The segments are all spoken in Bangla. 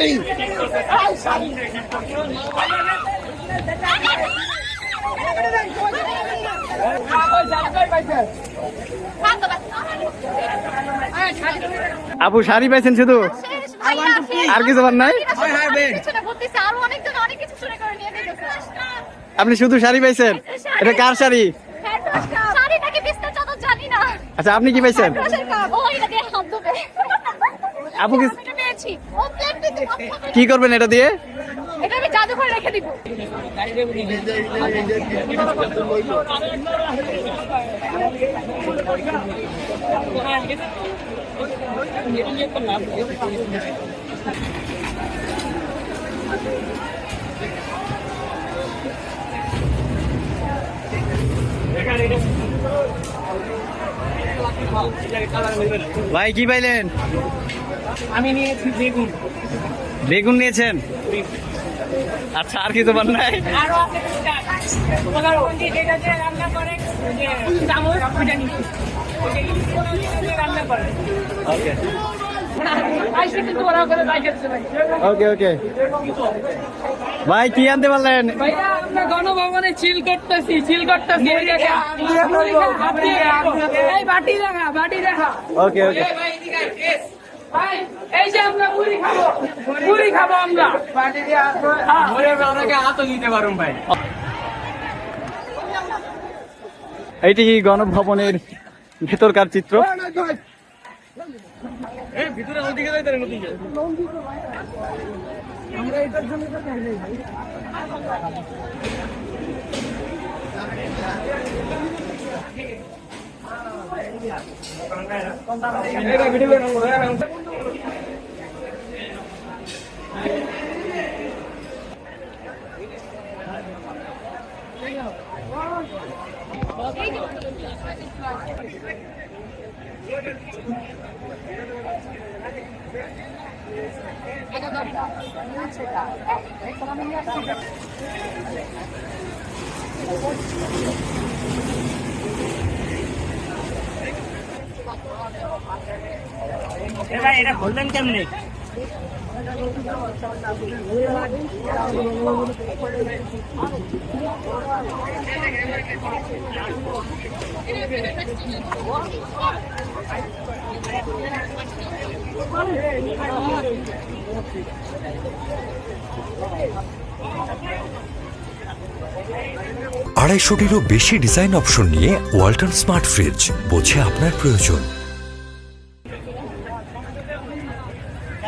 শাড়ি আপু শাড়ি পাইছেন শুধু? আর কিছু নাই? আরও অনেকজন অনেক কিছু চুরি করে নিয়ে গেছে আপনি শুধু শাড়ি পাইছেন? এটা কার শাড়ি? আচ্ছা আপনি কি পাইছেন? আপু কি কি করবেন এটা দিয়ে? এটা আমি জাদু করে রেখে দিব। ভাই কি পাইলেন? আমি নিয়েছি বেগুন। বেগুন নিয়েছেন? আচ্ছা আর কিছু পান নাই? ওকে ওকে ভাই। কি আনতে পারলেন? গণভবনে চিল করতেছি চিল করতেছি। এই বাটি দেখা বাটি দেখা। ওকে ওকে এই যে আমরা মুড়ি খাব মুড়ি খাব আমরা। বাটি দিয়ে এইটি গণভবনের ভেতরকার চিত্র। হ্যাঁ ভিতরে ওদিকে যাই তারা নতুন আমরা এটার জন্য তো যাই ভাই এটা ভিডিও করে Thank you. বললেন কেমনে? আড়াইশোটিরও বেশি ডিজাইন অপশন নিয়ে ওয়ালটন স্মার্ট ফ্রিজ বোঝে আপনার প্রয়োজন।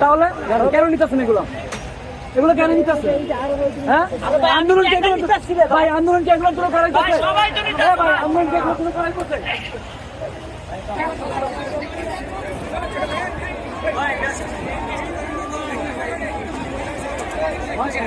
তাহলে কেন নিতেছেন এগুলো? এগুলো কেন নিতেছে হ্যাঁ? আন্দোলন ভাই আন্দোলন কে এগুলো শুরু করাইতেছে? হ্যাঁ ভাই আন্দোলন কে এগুলো マジで。